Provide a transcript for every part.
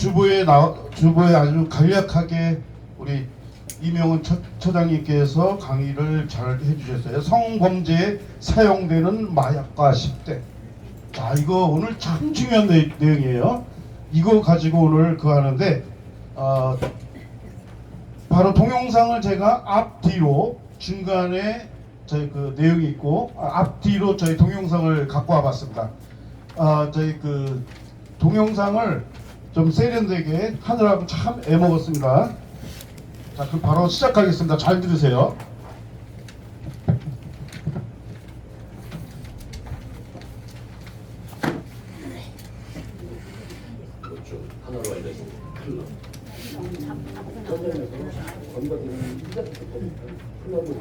주부에 나 주부에 아주 간략하게 우리 이명훈 처, 처장님께서 강의를 잘 해주셨어요. 성범죄에 사용되는 마약과 10대. 자 이거 오늘 참 중요한 내, 내용이에요. 이거 가지고 오늘 그거 하는데 어, 바로 동영상을 제가 앞뒤로 중간에 저희 그 내용이 있고 아, 앞뒤로 저희 동영상을 갖고 와봤습니다. 아 저희 그 동영상을 좀 세련되게 하느라고 참 애먹었습니다. 자 그럼 바로 시작하겠습니다. 잘 들으세요. 좀 하나로 알려진 클럽. 건거지는 시작부터 클럽을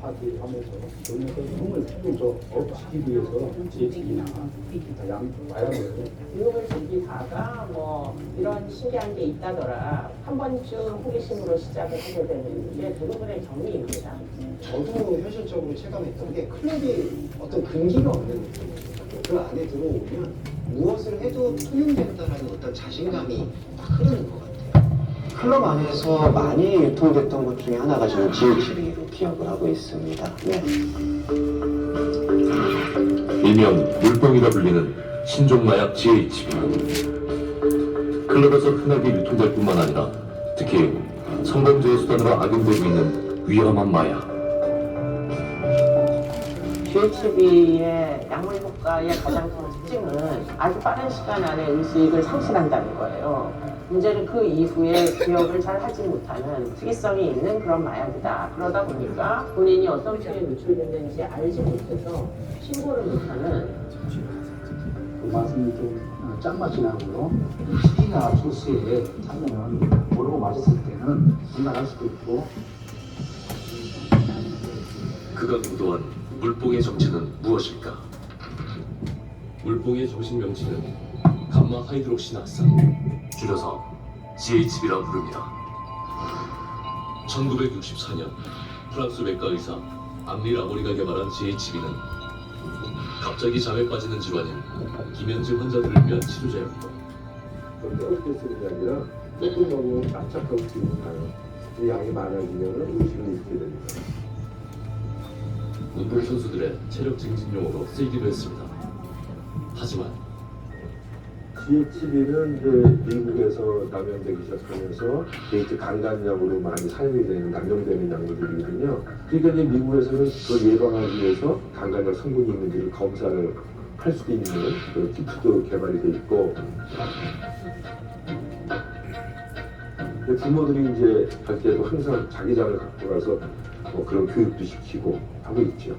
파티 하면서 그러면서 힘을 풀어서 업시키기 위해서 제식이나 양 마약을 유흥을 즐기다가 뭐 이런 신기한 게 있다더라 한 번쯤 호기심으로 시작을 하게 되는 게 대부분의 경위입니다. 저도 현실적으로 체감했던 게 클럽이 어떤 근기가 없는 느낌이에요. 그 안에 들어오면 무엇을 해도 통용된다라는 어떤 자신감이 딱 흐르는 것 같아요. 클럽 안에서 많이 유통됐던 것 중에 하나가 저는 GHB로 기억을 하고 있습니다. 네. 일명 물병이라 불리는 신종 마약 GHB. 클럽에서 흔하게 유통될 뿐만 아니라 특히 성범죄의 수단으로 악용되고 있는 위험한 마약. GHB의 약물 효과의 가장 큰 특징은 아주 빠른 시간 안에 의식을 상실한다는 거예요. 문제는 그 이후에 기억을 잘 하지 못하는 특이성이 있는 그런 마약이다. 그러다 보니까 본인이 어떤 피해에 노출됐는지 알지 못해서 신고를 못하는 그 맛은 좀 어, 짠맛이 나고요. 시기나 소스에 타면 모르고 마셨을 때는 분간할 수도 있고 그가 무도한 물뽕의 정체는 무엇일까? 물뽕의 정식 명칭은 감마 하이드록시나산, 줄여서 GHB라 부릅니다. 1964년 프랑스 외과 의사 앙리 라보리가 개발한 GHB는 갑자기 잠에 빠지는 질환인 기면증 환자들을 위한 치료제였고 그런데 어떻게 쓰는 게 아니라 조금 너무 납작하고 기니까요. 이 양이 많아지면 의식을 잃게 됩니다. 운동 선수들의 체력 증진용으로 쓰이기도 했습니다. 하지만 GHB는 이제 미국에서 남용되기 시작하면서 이제 강간약으로 많이 사용이 되는 남용되는 약물들이거든요. 그러니까 미국에서는 그걸 예방하기 위해서 강간약 성분이 있는지를 검사를 할 수 있는 그 키트도 개발이 돼 있고 부모들이 이제 갈 때도 항상 자기 장을 갖고 가서 뭐 그런 교육도 시키고 하고 있죠.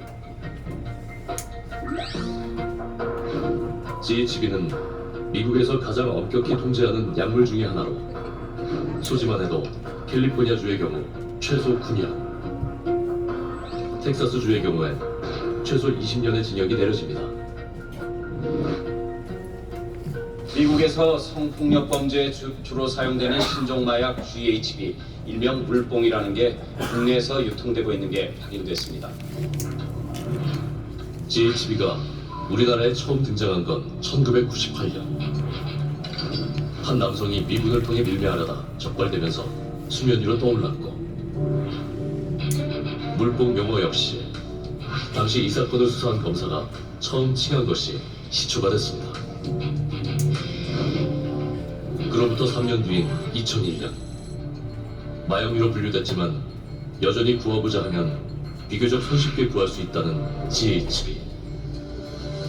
GHB는 미국에서 가장 엄격히 통제하는 약물 중의 하나로 소지만 해도 캘리포니아주의 경우 최소 9년, 텍사스주의 경우엔 최소 20년의 징역이 내려집니다. 미국에서 성폭력 범죄에 주, 주로 사용되는 신종 마약 GHB, 일명 물뽕이라는 게 국내에서 유통되고 있는 게 확인됐습니다. GHB가 우리나라에 처음 등장한 건 1998년. 한 남성이 미군을 통해 밀매하려다 적발되면서 수면 위로 떠올랐고 물뽕 명호 역시 당시 이 사건을 수사한 검사가 처음 칭한 것이 시초가 됐습니다. 그로부터 3년 뒤인 2001년 마약류로 분류됐지만 여전히 구하고자 하면 비교적 손쉽게 구할 수 있다는 GHB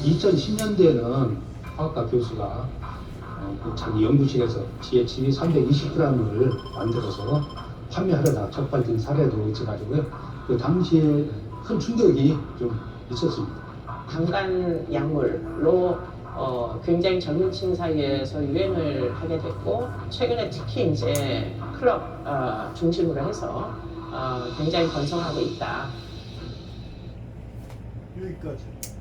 2010년대에는 화학과 교수가 어, 그 자기 연구실에서 GHB 320g을 만들어서 판매하려다 적발된 사례도 있어가지고요. 그 당시에 큰 충격이 좀 있었습니다. 강간 약물로 어, 굉장히 젊은 층 사이에서 유행을 하게 됐고 최근에 특히 이제 클럽 어, 중심으로 해서 어, 굉장히 번성하고 있다. 여기까지.